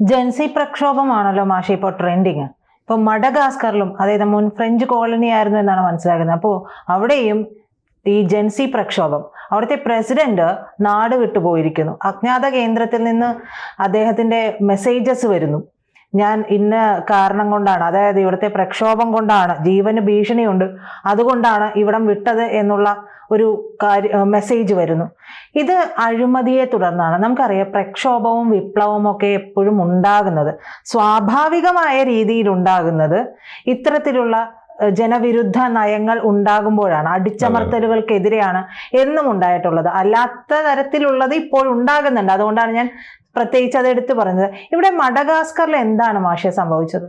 ജൻസി പ്രക്ഷോഭമാണല്ലോ മാഷി ഇപ്പോൾ ട്രെൻഡിങ് ഇപ്പോൾ മഡഗാസ്കറിലും അതായത് മുൻ ഫ്രഞ്ച് കോളനി ആയിരുന്നു എന്നാണ് മനസ്സിലാക്കുന്നത് അപ്പോൾ അവിടെയും ഈ ജൻസി പ്രക്ഷോഭം അവിടുത്തെ പ്രസിഡന്റ് നാട് വിട്ടുപോയിരിക്കുന്നു അജ്ഞാത കേന്ദ്രത്തിൽ നിന്ന് അദ്ദേഹത്തിന്റെ മെസ്സേജസ് വരുന്നു. ഞാൻ ഇന്ന കാരണം കൊണ്ടാണ് അതായത് ഇവിടുത്തെ പ്രക്ഷോഭം കൊണ്ടാണ് ജീവന് ഭീഷണിയുണ്ട് അതുകൊണ്ടാണ് ഇവിടം വിട്ടത് എന്നുള്ള ഒരു കാര്യ മെസ്സേജ് വരുന്നു. ഇത് അഴിമതിയെ തുടർന്നാണ്. നമുക്കറിയാം പ്രക്ഷോഭവും വിപ്ലവവും ഒക്കെ എപ്പോഴും ഉണ്ടാകുന്നത്. സ്വാഭാവികമായ രീതിയിൽ ഉണ്ടാകുന്നത് ഇത്തരത്തിലുള്ള ജനവിരുദ്ധ നയങ്ങൾ ഉണ്ടാകുമ്പോഴാണ് അടിച്ചമർത്തലുകൾക്കെതിരെയാണ് എന്നും ഉണ്ടായിട്ടുള്ളത്. അല്ലാത്ത തരത്തിലുള്ളത് ഇപ്പോൾ ഉണ്ടാകുന്നുണ്ട്. അതുകൊണ്ടാണ് ഞാൻ പ്രത്യേകിച്ച് അത് എടുത്തു പറഞ്ഞത്. ഇവിടെ മഡഗാസ്കറിൽ എന്താണ് മാഷെ സംഭവിച്ചത്?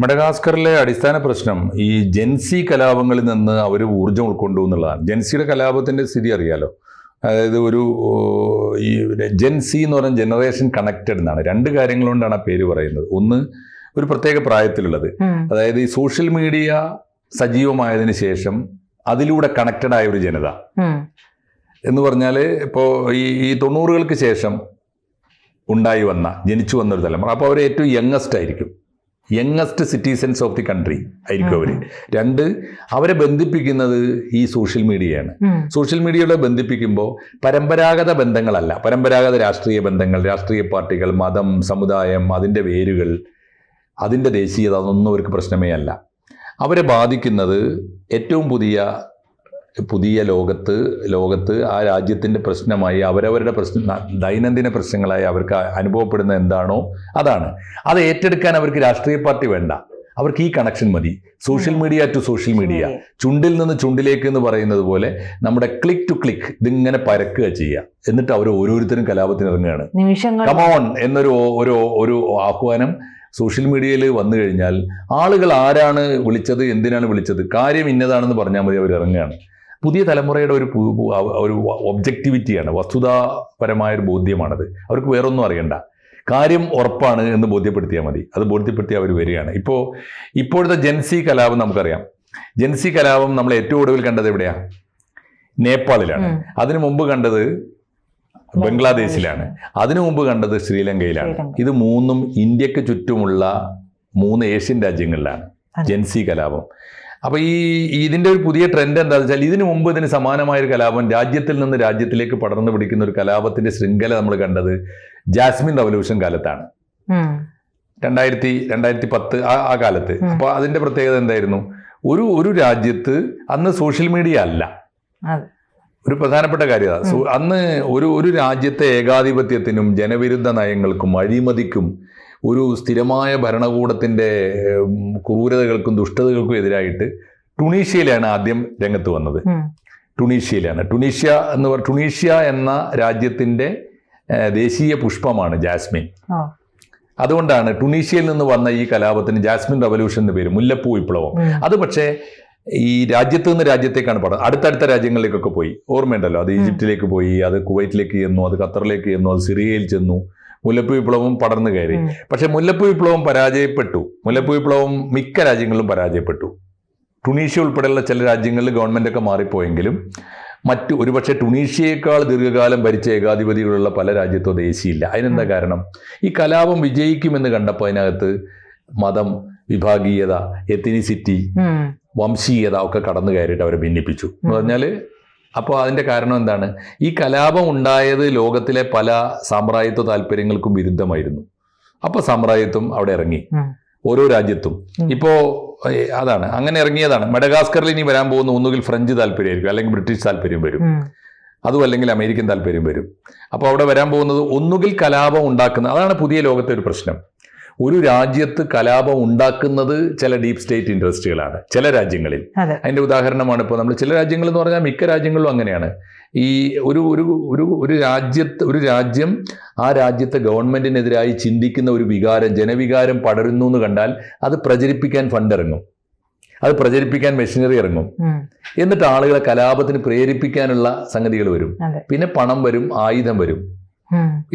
മഡഗാസ്കറിലെ അടിസ്ഥാന പ്രശ്നം ഈ ജെൻസി കലാപങ്ങളിൽ നിന്ന് അവർ ഊർജം ഉൾക്കൊണ്ടു എന്നുള്ളതാണ്. ജെൻസിയുടെ കലാപത്തിന്റെ സ്ഥിതി അറിയാലോ. അതായത് ഒരു ഈ ജെൻസി എന്ന് പറഞ്ഞ ജനറേഷൻ കണക്റ്റഡ് എന്നാണ്. രണ്ട് കാര്യങ്ങൾ കൊണ്ടാണ് ആ പേര് പറയുന്നത്. ഒന്ന് ഒരു പ്രത്യേക പ്രായത്തിലുള്ളത്. അതായത് ഈ സോഷ്യൽ മീഡിയ സജീവമായതിന് ശേഷം അതിലൂടെ കണക്റ്റഡ് ആയ ഒരു ജനത. എന്ന് പറഞ്ഞാൽ ഇപ്പോൾ ഈ ഈ തൊണ്ണൂറുകൾക്ക് ശേഷം ഉണ്ടായി വന്ന ജനിച്ചു വന്നൊരു തലമുറ. അപ്പോൾ അവർ ഏറ്റവും യങ്ങസ്റ്റ് ആയിരിക്കും. Youngest citizens of the country ആയിരിക്കും അവർ രണ്ട് അവരെ ബന്ധിപ്പിക്കുന്നത് ഈ സോഷ്യൽ മീഡിയയാണ്. സോഷ്യൽ മീഡിയയുടെ ബന്ധിപ്പിക്കുമ്പോൾ പരമ്പരാഗത ബന്ധങ്ങളല്ല. പരമ്പരാഗത രാഷ്ട്രീയ ബന്ധങ്ങൾ രാഷ്ട്രീയ പാർട്ടികൾ മതം സമുദായം അതിന്റെ വേരുകൾ അതിന്റെ ദേശീയത അതൊന്നും അവർക്ക് പ്രശ്നമേ അല്ല. അവരെ ബാധിക്കുന്നത് ഏറ്റവും പുതിയ പുതിയ ലോകത്ത് ലോകത്ത് ആ രാജ്യത്തിന്റെ പ്രശ്നമായി അവരവരുടെ പ്രശ്ന ദൈനംദിന പ്രശ്നങ്ങളായി അവർക്ക് അനുഭവപ്പെടുന്ന എന്താണോ അതാണ്. അത് ഏറ്റെടുക്കാൻ അവർക്ക് രാഷ്ട്രീയ പാർട്ടി വേണ്ട. അവർക്ക് ഈ കണക്ഷൻ മതി. Social media to social media ചുണ്ടിൽ നിന്ന് ചുണ്ടിലേക്ക് എന്ന് പറയുന്നത് പോലെ നമ്മുടെ ക്ലിക്ക് ടു ക്ലിക്ക് ഇതിങ്ങനെ പരക്കുക ചെയ്യുക. എന്നിട്ട് അവർ ഓരോരുത്തരും കലാപത്തിന് ഇറങ്ങുകയാണ്. കമോൺ എന്നൊരു ഒരു ഒരു ആഹ്വാനം സോഷ്യൽ മീഡിയയിൽ വന്നു കഴിഞ്ഞാൽ ആളുകൾ ആരാണ് വിളിച്ചത് എന്തിനാണ് വിളിച്ചത് കാര്യം ഇന്നതാണെന്ന് പറഞ്ഞാൽ മതി അവർ ഇറങ്ങുകയാണ്. പുതിയ തലമുറയുടെ ഒരു ഒരു ഒബ്ജക്റ്റിവിറ്റിയാണ് വസ്തുതാപരമായ ഒരു ബോധ്യമാണത്. അവർക്ക് വേറൊന്നും അറിയണ്ട. കാര്യം ഉറപ്പാണ് എന്ന് ബോധ്യപ്പെടുത്തിയാൽ മതി. അത് ബോധ്യപ്പെടുത്തി അവർ വരികയാണ്. ഇപ്പോൾ ഇപ്പോഴത്തെ ജെൻസി കലാപം നമുക്കറിയാം. ജെൻസി കലാപം നമ്മൾ ഏറ്റവും ഒടുവിൽ കണ്ടത് എവിടെയാ? നേപ്പാളിലാണ്. അതിനു മുമ്പ് കണ്ടത് ബംഗ്ലാദേശിലാണ്. അതിനു മുമ്പ് കണ്ടത് ശ്രീലങ്കയിലാണ്. ഇത് മൂന്നും ഇന്ത്യയ്ക്ക് ചുറ്റുമുള്ള മൂന്ന് ഏഷ്യൻ രാജ്യങ്ങളിലാണ് ജൻസി കലാപം. അപ്പോൾ ഈ ഇതിന്റെ ഒരു പുതിയ ട്രെൻഡ് എന്താണെന്ന് വെച്ചാൽ ഇതിനു മുമ്പ് ഇതിന് സമാനമായ ഒരു കലാപം രാജ്യത്തിൽ നിന്ന് രാജ്യത്തിലേക്ക് പടർന്നു പിടിക്കുന്ന ഒരു കലാപത്തിന്റെ ശൃംഖല നമ്മൾ കണ്ടത് ജാസ്മിൻ റവല്യൂഷൻ കാലത്താണ്. രണ്ടായിരത്തി രണ്ടായിരത്തി പത്ത് ആ ആ കാലത്ത്. അപ്പൊ അപ്പോൾ അതിന്റെ പ്രത്യേകത എന്തായിരുന്നു? ഒരു ഒരു രാജ്യത്ത് അന്ന് സോഷ്യൽ മീഡിയ അല്ല. ഒരു പ്രധാനപ്പെട്ട കാര്യത അന്ന് ഒരു ഒരു രാജ്യത്തെ ഏകാധിപത്യത്തിനും ജനവിരുദ്ധ നയങ്ങൾക്കും അഴിമതിക്കും ഒരു സ്ഥിരമായ ഭരണകൂടത്തിന്റെ ക്രൂരതകൾക്കും ദുഷ്ടതകൾക്കും എതിരായിട്ട് ടുണീഷ്യയിലാണ് ആദ്യം രംഗത്ത് വന്നത്. ടുണീഷ്യയിലാണ്. ടുണീഷ്യ എന്ന് പറ ടുണീഷ്യ എന്ന രാജ്യത്തിന്റെ ദേശീയ പുഷ്പമാണ് ജാസ്മിൻ. അതുകൊണ്ടാണ് ടുണീഷ്യയിൽ നിന്ന് വന്ന ഈ കലാപത്തിന് ജാസ്മിൻ റവല്യൂഷൻ എന്ന് പേര് മുല്ലപ്പൂ വിപ്ലവം. അത് പക്ഷേ ഈ രാജ്യത്ത് നിന്ന് രാജ്യത്തേക്കാണ് പടം. അടുത്തടുത്ത രാജ്യങ്ങളിലേക്കൊക്കെ പോയി. ഓർമ്മയുണ്ടല്ലോ അത് ഈജിപ്തിലേക്ക് പോയി അത് കുവൈറ്റിലേക്ക് ചെന്നു അത് ഖത്തറിലേക്ക് ചെന്നു അത് സിറിയയിൽ ചെന്നു. മുല്ലപ്പൂ വിപ്ലവം പടർന്നു കയറി. പക്ഷെ മുല്ലപ്പൂ വിപ്ലവം പരാജയപ്പെട്ടു. മുല്ലപ്പൂ വിപ്ലവം മിക്ക രാജ്യങ്ങളിലും പരാജയപ്പെട്ടു. ടുണീഷ്യ ഉൾപ്പെടെയുള്ള ചില രാജ്യങ്ങളിൽ ഗവൺമെന്റ് ഒക്കെ മാറിപ്പോയെങ്കിലും മറ്റു ഒരുപക്ഷെ ടുണീഷ്യയേക്കാൾ ദീർഘകാലം ഭരിച്ച ഏകാധിപതികളുള്ള പല രാജ്യത്തോ ദേശീയില്ല അതിനെന്താ കാരണം? ഈ കലാപം വിജയിക്കുമെന്ന് കണ്ടപ്പോൾ അതിനകത്ത് മതം വിഭാഗീയത എത്തിനിസിറ്റി വംശീയത ഒക്കെ കടന്നു കയറിയിട്ട് അവരെ ഭിന്നിപ്പിച്ചു. എന്ന് പറഞ്ഞാൽ അപ്പോൾ അതിന്റെ കാരണം എന്താണ്? ഈ കലാപം ഉണ്ടായത് ലോകത്തിലെ പല സാമ്രാജ്യത്വ താല്പര്യങ്ങൾക്കും വിരുദ്ധമായിരുന്നു. അപ്പോൾ സാമ്രാജ്യത്വം അവിടെ ഇറങ്ങി. ഓരോ രാജ്യത്തും. ഇപ്പോ ഇപ്പോൾ അതാണ്. അങ്ങനെ ഇറങ്ങിയതാണ്. മെഡഗാസ്കറിൽ ഇനി വരാൻ പോകുന്ന ഒന്നുകിൽ ഫ്രഞ്ച് താല്പര്യമായിരിക്കും അല്ലെങ്കിൽ ബ്രിട്ടീഷ് താല്പര്യം വരും. അതും അല്ലെങ്കിൽ അമേരിക്കൻ താല്പര്യം വരും. അപ്പോൾ അവിടെ വരാൻ പോകുന്നത് ഒന്നുകിൽ കലാപം ഉണ്ടാക്കുന്ന അതാണ് പുതിയ ലോകത്തെ ഒരു പ്രശ്നം. ഒരു രാജ്യത്ത് കലാപം ഉണ്ടാക്കുന്നത് ചില ഡീപ് സ്റ്റേറ്റ് ഇൻട്രസ്റ്റുകളാണ് ചില രാജ്യങ്ങളിൽ. അതിന്റെ ഉദാഹരണമാണ് ഇപ്പോൾ നമ്മൾ ചില രാജ്യങ്ങൾ എന്ന് പറഞ്ഞാൽ മിക്ക രാജ്യങ്ങളിലും അങ്ങനെയാണ്. ഈ ഒരു ഒരു ഒരു ഒരു രാജ്യത്ത് ഒരു രാജ്യം ആ രാജ്യത്തെ ഗവൺമെന്റിനെതിരായി ചിന്തിക്കുന്ന ഒരു വികാരം ജനവികാരം പടരുന്നു എന്ന് കണ്ടാൽ അത് പ്രചരിപ്പിക്കാൻ ഫണ്ട് ഇറങ്ങും. അത് പ്രചരിപ്പിക്കാൻ മെഷീനറി ഇറങ്ങും. എന്നിട്ട് ആളുകളെ കലാപത്തിന് പ്രേരിപ്പിക്കാനുള്ള സംഗതികൾ വരും. പിന്നെ പണം വരും ആയുധം വരും.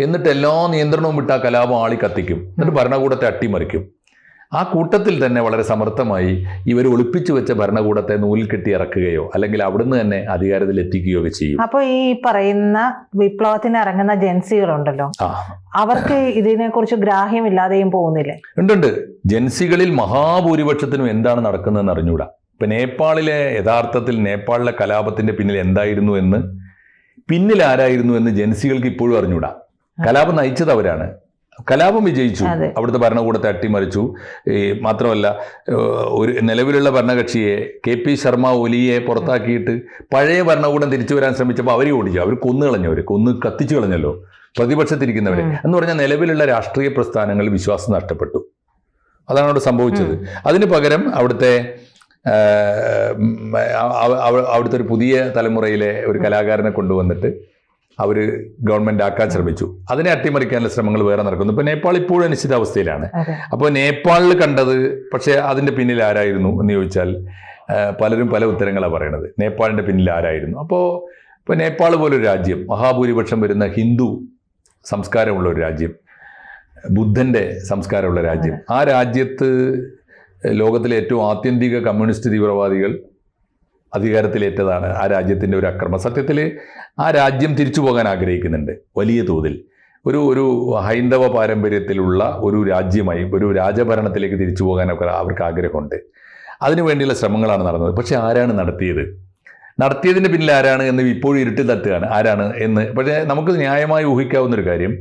എന്നിട്ട് എല്ലാ നിയന്ത്രണവും വിട്ട് ആ കലാപം ആളി കത്തിക്കും. എന്നിട്ട് ഭരണകൂടത്തെ അട്ടിമറിക്കും. ആ കൂട്ടത്തിൽ തന്നെ വളരെ സമർത്ഥമായി ഇവർ ഒളിപ്പിച്ചു വെച്ച ഭരണകൂടത്തെ നൂലിൽ കെട്ടി ഇറക്കുകയോ അല്ലെങ്കിൽ അവിടുന്ന് തന്നെ അധികാരത്തിൽ എത്തിക്കുകയോ ഒക്കെ ചെയ്യും. അപ്പൊ ഈ പറയുന്ന വിപ്ലവത്തിന് ഇറങ്ങുന്ന ജൻസികളുണ്ടല്ലോ. അവർക്ക് അവർക്ക് ഇതിനെക്കുറിച്ച് ഗ്രാഹ്യമില്ലാതെയും പോകുന്നില്ലേ? ഉണ്ടുണ്ട് ജൻസികളിൽ മഹാഭൂരിപക്ഷത്തിനും എന്താണ് നടക്കുന്നതെന്ന് അറിഞ്ഞൂടാ. ഇപ്പൊ നേപ്പാളിലെ യഥാർത്ഥത്തിൽ നേപ്പാളിലെ കലാപത്തിന്റെ പിന്നിൽ എന്തായിരുന്നു എന്ന് പിന്നിൽ ആരായിരുന്നു എന്ന് ജൻസികൾക്ക് ഇപ്പോഴും അറിഞ്ഞൂടാ. കലാപം നയിച്ചത് അവരാണ്. കലാപം വിജയിച്ചു. അവിടുത്തെ ഭരണകൂടത്തെ അട്ടിമറിച്ചു. ഈ മാത്രമല്ല ഒരു നിലവിലുള്ള ഭരണകക്ഷിയെ കെ പി ശർമ്മ ഒലിയെ പുറത്താക്കിയിട്ട് പഴയ ഭരണകൂടം തിരിച്ചു വരാൻ ശ്രമിച്ചപ്പോൾ അവരെ ഓടിച്ചു. അവർ കൊന്നു കളഞ്ഞവർ കൊന്ന് കത്തിച്ചു കളഞ്ഞല്ലോ. പ്രതിപക്ഷത്തിരിക്കുന്നവരെ. എന്ന് പറഞ്ഞാൽ നിലവിലുള്ള രാഷ്ട്രീയ പ്രസ്ഥാനങ്ങളിൽ വിശ്വാസം നഷ്ടപ്പെട്ടു. അതാണ് അവിടെ സംഭവിച്ചത്. അതിന് പകരം അവിടുത്തെ അവിടുത്തെ ഒരു പുതിയ തലമുറയിലെ ഒരു കലാകാരനെ കൊണ്ടുവന്നിട്ട് അവർ ഗവൺമെന്റ് ആക്കാൻ ശ്രമിച്ചു. അതിനെ അട്ടിമറിക്കാനുള്ള ശ്രമങ്ങൾ വേറെ നടക്കുന്നു. ഇപ്പൊ നേപ്പാൾ ഇപ്പോഴും അനിശ്ചിതാവസ്ഥയിലാണ് അവസ്ഥയിലാണ്. അപ്പോൾ നേപ്പാളിൽ കണ്ടത് പക്ഷേ അതിന്റെ പിന്നിൽ ആരായിരുന്നു എന്ന് ചോദിച്ചാൽ പലരും പല ഉത്തരങ്ങളാണ് പറയണത്. നേപ്പാളിന്റെ പിന്നിൽ ആരായിരുന്നു? അപ്പോൾ ഇപ്പോൾ നേപ്പാൾ പോലൊരു രാജ്യം മഹാഭൂരിപക്ഷം വരുന്ന ഹിന്ദു സംസ്കാരമുള്ള ഒരു രാജ്യം ബുദ്ധന്റെ സംസ്കാരമുള്ള രാജ്യം. ആ രാജ്യത്ത് ലോകത്തിലെ ഏറ്റവും ആത്യന്തിക കമ്മ്യൂണിസ്റ്റ് തീവ്രവാദികൾ അധികാരത്തിലേറ്റതാണ് ആ രാജ്യത്തിന്റെ ഒരു അക്രമം. സത്യത്തിൽ ആ രാജ്യം തിരിച്ചു പോകാൻ ആഗ്രഹിക്കുന്നുണ്ട്. വലിയ തോതിൽ. ഒരു ഒരു ഹൈന്ദവ പാരമ്പര്യത്തിലുള്ള ഒരു രാജ്യമായി ഒരു രാജഭരണത്തിലേക്ക് തിരിച്ചു പോകാനൊക്കെ അവർക്ക് ആഗ്രഹമുണ്ട്. അതിനുവേണ്ടിയുള്ള ശ്രമങ്ങളാണ് നടന്നത്. പക്ഷേ ആരാണ് നടത്തിയത്? നടത്തിയതിന് പിന്നിൽ ആരാണ് എന്ന് ഇപ്പോഴും ഇരുട്ടിൽ തട്ടുകയാണ്. ആരാണ് എന്ന്? പക്ഷേ നമുക്ക് ന്യായമായി ഊഹിക്കാവുന്ന ഒരു കാര്യം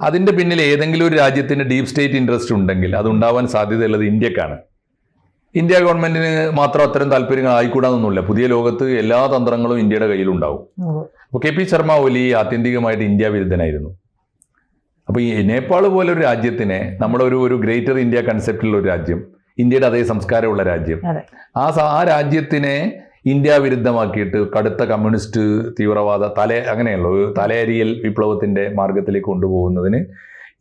അതിന്റെ പിന്നിൽ ഏതെങ്കിലും ഒരു രാജ്യത്തിന്റെ ഡീപ് സ്റ്റേറ്റ് ഇൻട്രസ്റ്റ് ഉണ്ടെങ്കിൽ അത് അതുണ്ടാവാൻ സാധ്യതയുള്ളത് ഇന്ത്യക്കാണ്. ഇന്ത്യ ഗവൺമെന്റിന് മാത്രം അത്തരം താല്പര്യങ്ങൾ ആയിക്കൂടാന്നൊന്നുമില്ല. പുതിയ ലോകത്ത് എല്ലാ തന്ത്രങ്ങളും ഇന്ത്യയുടെ കയ്യിലുണ്ടാവും. അപ്പൊ അപ്പോൾ കെ പി ശർമ്മ ഒലി ആത്യന്തികമായിട്ട് ഇന്ത്യ വിരുദ്ധനായിരുന്നു. അപ്പോൾ ഈ നേപ്പാൾ പോലെ ഒരു രാജ്യത്തിനെ നമ്മുടെ ഒരു ഒരു ഗ്രേറ്റർ ഇന്ത്യ കൺസെപ്റ്റിലുള്ള ഒരു രാജ്യം ഇന്ത്യയുടെ അതേ സംസ്കാരമുള്ള രാജ്യം ആ ആ രാജ്യത്തിനെ ഇന്ത്യ വിരുദ്ധമാക്കിയിട്ട് കടുത്ത കമ്മ്യൂണിസ്റ്റ് തീവ്രവാദ തല അങ്ങനെയല്ലോ തലയരിയൽ വിപ്ലവത്തിന്റെ മാർഗത്തിലേക്ക് കൊണ്ടുപോകുന്നതിന്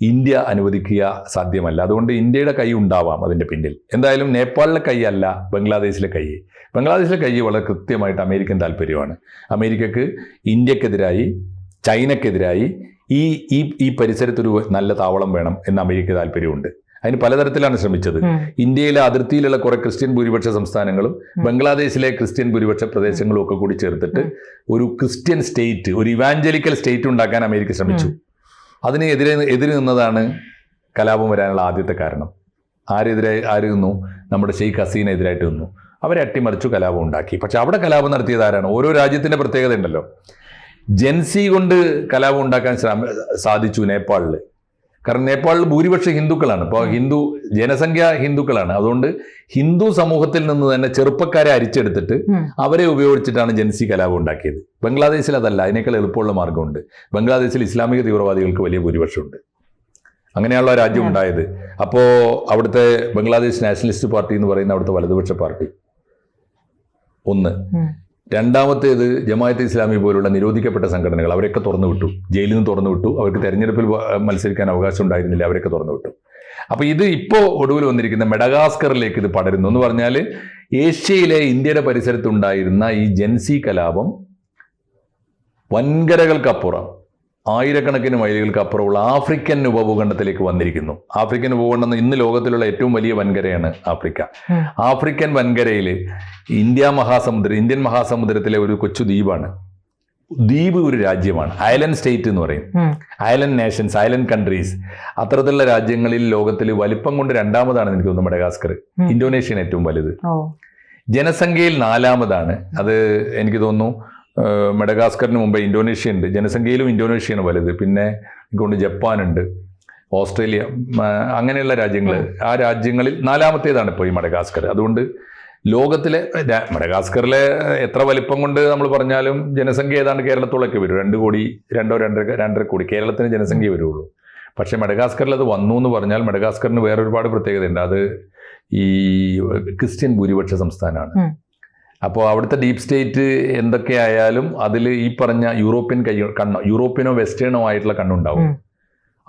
ഇന്ത്യ അനുവദിക്കുക സാധ്യമല്ല. അതുകൊണ്ട് ഇന്ത്യയുടെ കൈ ഉണ്ടാവാം അതിന്റെ പിന്നിൽ. എന്തായാലും നേപ്പാളിലെ കൈയല്ല ബംഗ്ലാദേശിലെ കൈ. ബംഗ്ലാദേശിലെ കൈ വളരെ കൃത്യമായിട്ട് അമേരിക്കൻ താല്പര്യമാണ്. അമേരിക്കക്ക് ഇന്ത്യക്കെതിരായി ചൈനക്കെതിരായി ഈ ഈ ഈ പരിസരത്തൊരു നല്ല താവളം വേണം എന്ന് അമേരിക്ക താല്പര്യമുണ്ട്. അതിന് പലതരത്തിലാണ് ശ്രമിച്ചത്. ഇന്ത്യയിലെ അതിർത്തിയിലുള്ള കുറെ ക്രിസ്ത്യൻ ഭൂരിപക്ഷ സംസ്ഥാനങ്ങളും ബംഗ്ലാദേശിലെ ക്രിസ്ത്യൻ ഭൂരിപക്ഷ പ്രദേശങ്ങളും ഒക്കെ കൂടി ചേർത്തിട്ട് ഒരു ക്രിസ്ത്യൻ സ്റ്റേറ്റ് ഒരു ഇവാഞ്ചലിക്കൽ സ്റ്റേറ്റ് ഉണ്ടാക്കാൻ അമേരിക്ക ശ്രമിച്ചു. അതിന് എതിരെ നിന്നതാണ് കലാപം വരാനുള്ള ആദ്യത്തെ കാരണം. ആരെതിരെ ആര് നിന്നു? നമ്മുടെ ഷെയ്ഖ് ഹസീനെതിരായിട്ട് നിന്നു. അവരെ അട്ടിമറിച്ചു കലാപം ഉണ്ടാക്കി. പക്ഷെ അവിടെ കലാപം നടത്തിയത് ആരാണ്? ഓരോ രാജ്യത്തിന്റെ പ്രത്യേകത ഉണ്ടല്ലോ ജെൻസി കൊണ്ട് കലാപം ഉണ്ടാക്കാൻ സാധിച്ചു നേപ്പാളിൽ കാരണം നേപ്പാളിൽ ഭൂരിപക്ഷം ഹിന്ദുക്കളാണ്. ഇപ്പോൾ ഹിന്ദു ജനസംഖ്യ ഹിന്ദുക്കളാണ്. അതുകൊണ്ട് ഹിന്ദു സമൂഹത്തിൽ നിന്ന് തന്നെ ചെറുപ്പക്കാരെ അരിച്ചെടുത്തിട്ട് അവരെ ഉപയോഗിച്ചിട്ടാണ് ജൻസി കലാപം ഉണ്ടാക്കിയത്. ബംഗ്ലാദേശിൽ അതല്ല അതിനേക്കാൾ എളുപ്പമുള്ള മാർഗമുണ്ട് ബംഗ്ലാദേശിൽ ഇസ്ലാമിക തീവ്രവാദികൾക്ക് വലിയ ഭൂരിപക്ഷമുണ്ട്. അങ്ങനെയുള്ള രാജ്യം. ഉണ്ടായത്. അപ്പോൾ അവിടുത്തെ ബംഗ്ലാദേശ് നാഷണലിസ്റ്റ് പാർട്ടി എന്ന് പറയുന്ന അവിടുത്തെ വലതുപക്ഷ പാർട്ടി. ഒന്ന്. രണ്ടാമത്തേത് ജമാഅത്തെ ഇസ്ലാമി പോലുള്ള നിരോധിക്കപ്പെട്ട സംഘടനകൾ അവരൊക്കെ തുറന്നു വിട്ടു. ജയിലിൽ നിന്ന് തുറന്നു വിട്ടു. അവർക്ക് തെരഞ്ഞെടുപ്പിൽ മത്സരിക്കാൻ അവകാശം ഉണ്ടായിരുന്നില്ല അവരൊക്കെ തുറന്നു വിട്ടു. അപ്പോൾ ഇത് ഇപ്പോൾ ഒടുവിൽ വന്നിരിക്കുന്ന മെഡഗാസ്കറിലേക്ക് ഇത് പടരുന്നു. എന്ന് പറഞ്ഞാൽ ഏഷ്യയിലെ ഇന്ത്യയുടെ പരിസരത്തുണ്ടായിരുന്ന ഈ ജൻസി കലാപം വൻകരകൾക്കപ്പുറം ആയിരക്കണക്കിന് മൈലുകൾക്ക് അപ്പുറമുള്ള ആഫ്രിക്കൻ ഉപഭൂഖണ്ഡത്തിലേക്ക് വന്നിരിക്കുന്നു. ആഫ്രിക്കൻ ഉപഭൂഖണ്ഡം ഇന്ന് ലോകത്തിലുള്ള ഏറ്റവും വലിയ വൻകരയാണ് ആഫ്രിക്ക. ആഫ്രിക്കൻ വൻകരയിൽ ഇന്ത്യ മഹാസമുദ്രം ഇന്ത്യൻ മഹാസമുദ്രത്തിലെ ഒരു കൊച്ചു ദ്വീപാണ്. ദ്വീപ് ഒരു രാജ്യമാണ്. ഐലൻഡ് സ്റ്റേറ്റ് എന്ന് പറയും. ഐലൻഡ് നേഷൻസ് ഐലൻഡ് കൺട്രീസ് അത്തരത്തിലുള്ള രാജ്യങ്ങളിൽ ലോകത്തിൽ വലിപ്പം കൊണ്ട് രണ്ടാമതാണ് എനിക്ക് തോന്നുന്നു മഡഗാസ്കർ. ഇന്തോനേഷ്യൻ ഏറ്റവും വലുത്. ജനസംഖ്യയിൽ നാലാമതാണ്. അത് എനിക്ക് തോന്നുന്നു മെഡഗാസ്കറിന് മുമ്പ് ഇന്തോനേഷ്യ ഉണ്ട് ജനസംഖ്യയിലും ഇന്തോനേഷ്യയാണ് വലുത്. പിന്നെ ഇങ്ങോട്ട് ജപ്പാനുണ്ട് ഓസ്ട്രേലിയ അങ്ങനെയുള്ള രാജ്യങ്ങൾ ആ രാജ്യങ്ങളിൽ നാലാമത്തേതാണ് ഇപ്പോൾ ഈ മഡഗാസ്കർ. അതുകൊണ്ട് ലോകത്തിലെ മഡഗാസ്കറിലെ എത്ര വലിപ്പം കൊണ്ട് നമ്മൾ പറഞ്ഞാലും ജനസംഖ്യ ഏതാണ്ട് കേരളത്തോളൊക്കെ വരും. രണ്ട് കോടി രണ്ടോ രണ്ടര രണ്ടര കോടി കേരളത്തിന് ജനസംഖ്യ വരുള്ളൂ. പക്ഷേ മഡഗാസ്കറിൽ അത് വന്നു എന്ന് പറഞ്ഞാൽ മഡഗാസ്കറിന് വേറെ ഒരുപാട് പ്രത്യേകതയുണ്ട്. അത് ഈ ക്രിസ്ത്യൻ ഭൂരിപക്ഷ സംസ്ഥാനമാണ്. അപ്പോൾ അവിടുത്തെ ഡീപ് സ്റ്റേറ്റ് എന്തൊക്കെയായാലും അതിൽ ഈ പറഞ്ഞ യൂറോപ്യൻ കൈ കണ്ണോ യൂറോപ്യനോ വെസ്റ്റേണോ ആയിട്ടുള്ള കണ്ണുണ്ടാവും.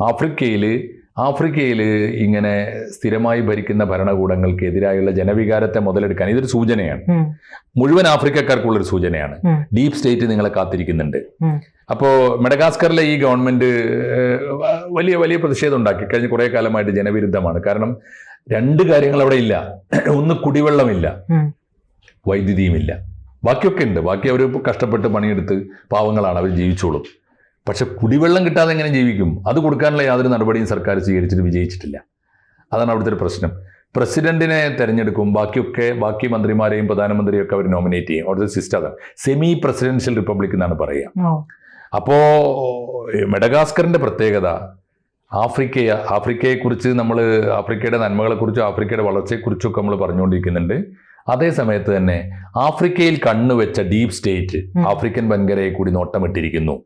ആഫ്രിക്കയിൽ ആഫ്രിക്കയിൽ ഇങ്ങനെ സ്ഥിരമായി ഭരിക്കുന്ന ഭരണകൂടങ്ങൾക്കെതിരായുള്ള ജനവികാരത്തെ മുതലെടുക്കാൻ ഇതൊരു സൂചനയാണ്. മുഴുവൻ ആഫ്രിക്കക്കാർക്കുള്ളൊരു സൂചനയാണ്. ഡീപ് സ്റ്റേറ്റ് നിങ്ങളെ കാത്തിരിക്കുന്നുണ്ട്. അപ്പോൾ മെഡഗാസ്കറിലെ ഈ ഗവൺമെന്റ് വലിയ വലിയ പ്രതിഷേധം ഉണ്ടാക്കി. കഴിഞ്ഞ കുറേ കാലമായിട്ട് ജനവിരുദ്ധമാണ്. കാരണം രണ്ട് കാര്യങ്ങൾ അവിടെ ഇല്ല. ഒന്ന് കുടിവെള്ളമില്ല. വൈദ്യുതിയുമില്ല. ബാക്കിയൊക്കെ ഉണ്ട് ബാക്കി അവർ കഷ്ടപ്പെട്ട് പണിയെടുത്ത് പാവങ്ങളാണ്. അവർ ജീവിച്ചോളും. പക്ഷെ കുടിവെള്ളം കിട്ടാതെ എങ്ങനെ ജീവിക്കും? അത് കൊടുക്കാനുള്ള യാതൊരു നടപടിയും സർക്കാർ സ്വീകരിച്ചിട്ട് വിജയിച്ചിട്ടില്ല. അതാണ് അവിടുത്തെ ഒരു പ്രശ്നം. പ്രസിഡന്റിനെ തെരഞ്ഞെടുക്കും. ബാക്കിയൊക്കെ ബാക്കി മന്ത്രിമാരെയും പ്രധാനമന്ത്രിയും ഒക്കെ അവർ നോമിനേറ്റ് ചെയ്യും. അവിടുത്തെ സിസ്റ്റം അതാണ്. സെമി പ്രസിഡൻഷ്യൽ റിപ്പബ്ലിക് എന്നാണ് പറയുക അപ്പോ അപ്പോൾ മെഡഗാസ്കറിന്റെ പ്രത്യേകത ആഫ്രിക്കയെ ആഫ്രിക്കയെക്കുറിച്ച് നമ്മൾ ആഫ്രിക്കയുടെ നന്മകളെക്കുറിച്ചും ആഫ്രിക്കയുടെ വളർച്ചയെക്കുറിച്ചൊക്കെ നമ്മൾ പറഞ്ഞുകൊണ്ടിരിക്കുന്നുണ്ട്. അതേ സമയത്ത് തന്നെ ആഫ്രിക്കയിൽ കണ്ണുവെച്ച ഡീപ് സ്റ്റേറ്റ് ആഫ്രിക്കൻ വൻകരയെ കൂടി നോട്ടമിട്ടിരിക്കുന്നു.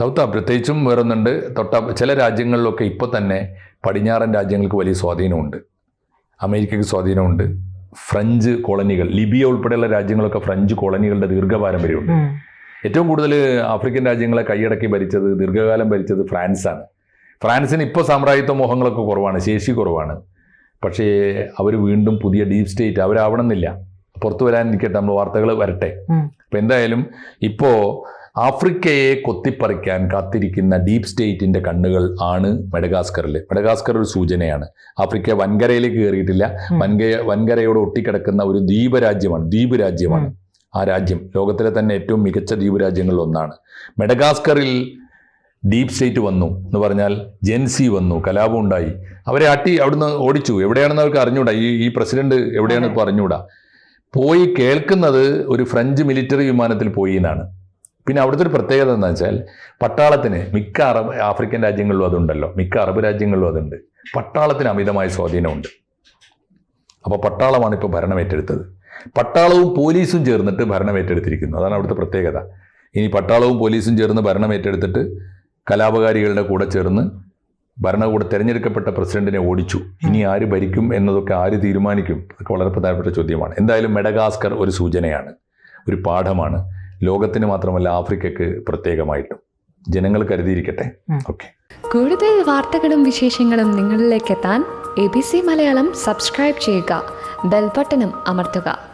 സൗത്ത് പ്രത്യേകിച്ചും വേറൊന്നുണ്ട്. തൊട്ട ചില രാജ്യങ്ങളിലൊക്കെ ഇപ്പോൾ തന്നെ പടിഞ്ഞാറൻ രാജ്യങ്ങൾക്ക് വലിയ സ്വാധീനമുണ്ട്. അമേരിക്കയ്ക്ക് സ്വാധീനമുണ്ട്. ഫ്രഞ്ച് കോളനികൾ ലിബിയ ഉൾപ്പെടെയുള്ള രാജ്യങ്ങളൊക്കെ ഫ്രഞ്ച് കോളനികളുടെ ദീർഘപാരമ്പര്യമുണ്ട്. ഏറ്റവും കൂടുതൽ ആഫ്രിക്കൻ രാജ്യങ്ങളെ കൈയടക്കി ഭരിച്ചത് ദീർഘകാലം ഭരിച്ചത് ഫ്രാൻസാണ്. ഫ്രാൻസിന് ഇപ്പോൾ സാമ്രാജ്യത്വ മോഹങ്ങളൊക്കെ കുറവാണ് ശേഷി കുറവാണ്. പക്ഷേ അവർ വീണ്ടും പുതിയ ഡീപ് സ്റ്റേറ്റ് അവരാവണമെന്നില്ല. പുറത്തു വരാൻ നിൽക്കട്ടെ നമ്മൾ വാർത്തകൾ വരട്ടെ. അപ്പം എന്തായാലും ഇപ്പോൾ ആഫ്രിക്കയെ കൊത്തിപ്പറിക്കാൻ കാത്തിരിക്കുന്ന ഡീപ് സ്റ്റേറ്റിന്റെ കണ്ണുകൾ ആണ് മെഡഗാസ്കറിൽ മെഡഗാസ്കർ ഒരു സൂചനയാണ്. ആഫ്രിക്ക വൻകരയിലേക്ക് കയറിയിട്ടില്ല. വൻക വൻകര വൻകരയോട് ഒട്ടിക്കിടക്കുന്ന ഒരു ദ്വീപ രാജ്യമാണ് ദ്വീപ് രാജ്യമാണ് ആ രാജ്യം. ലോകത്തിലെ തന്നെ ഏറ്റവും മികച്ച ദ്വീപ് രാജ്യങ്ങളിൽ ഒന്നാണ്. മെഡഗാസ്കറിൽ ഡീപ് സ്റ്റേറ്റ് വന്നു എന്ന് പറഞ്ഞാൽ ജെൻസി വന്നു കലാപം ഉണ്ടായി. അവരെ അട്ടി അവിടുന്ന് ഓടിച്ചു. എവിടെയാണെന്ന് അവർക്ക് അറിഞ്ഞൂടാ? ഈ ഈ പ്രസിഡന്റ് എവിടെയാണ് ഇപ്പോൾ അറിഞ്ഞൂടാ? പോയി കേൾക്കുന്നത് ഒരു ഫ്രഞ്ച് മിലിറ്ററി വിമാനത്തിൽ പോയി എന്നാണ്. പിന്നെ അവിടുത്തെ ഒരു പ്രത്യേകത എന്താ വെച്ചാൽ പട്ടാളത്തിന് മിക്ക അറബ് ആഫ്രിക്കൻ രാജ്യങ്ങളിലും അതുണ്ടല്ലോ. മിക്ക അറബ് രാജ്യങ്ങളിലും അതുണ്ട്. പട്ടാളത്തിന് അമിതമായ സ്വാധീനമുണ്ട്. അപ്പോൾ പട്ടാളമാണ് ഇപ്പോൾ ഭരണം ഏറ്റെടുത്തത്. പട്ടാളവും പോലീസും ചേർന്നിട്ട് ഭരണം ഏറ്റെടുത്തിരിക്കുന്നു. അതാണ് അവിടുത്തെ പ്രത്യേകത. ഇനി പട്ടാളവും പോലീസും ചേർന്ന് ഭരണം ഏറ്റെടുത്തിട്ട് കലാപകാരികളുടെ കൂടെ ചേർന്ന് ഭരണകൂടം തിരഞ്ഞെടുക്കപ്പെട്ട പ്രസിഡന്റിനെ ഓടിച്ചു. ഇനി ആര് ഭരിക്കും എന്നതൊക്കെ ആര് തീരുമാനിക്കും? അതൊക്കെ വളരെ പ്രധാനപ്പെട്ട ചോദ്യമാണ്. എന്തായാലും മെഡഗാസ്കർ ഒരു സൂചനയാണ് ഒരു പാഠമാണ്. ലോകത്തിന് മാത്രമല്ല ആഫ്രിക്കക്ക് പ്രത്യേകമായിട്ടും. ജനങ്ങൾ കരുതിയിരിക്കട്ടെ. ഓക്കെ. കൂടുതൽ വാർത്തകളും വിശേഷങ്ങളും നിങ്ങളിലേക്ക് എത്താൻ A B C Malayalam subscribe ചെയ്യുക. ബെൽബട്ടനും അമർത്തുക.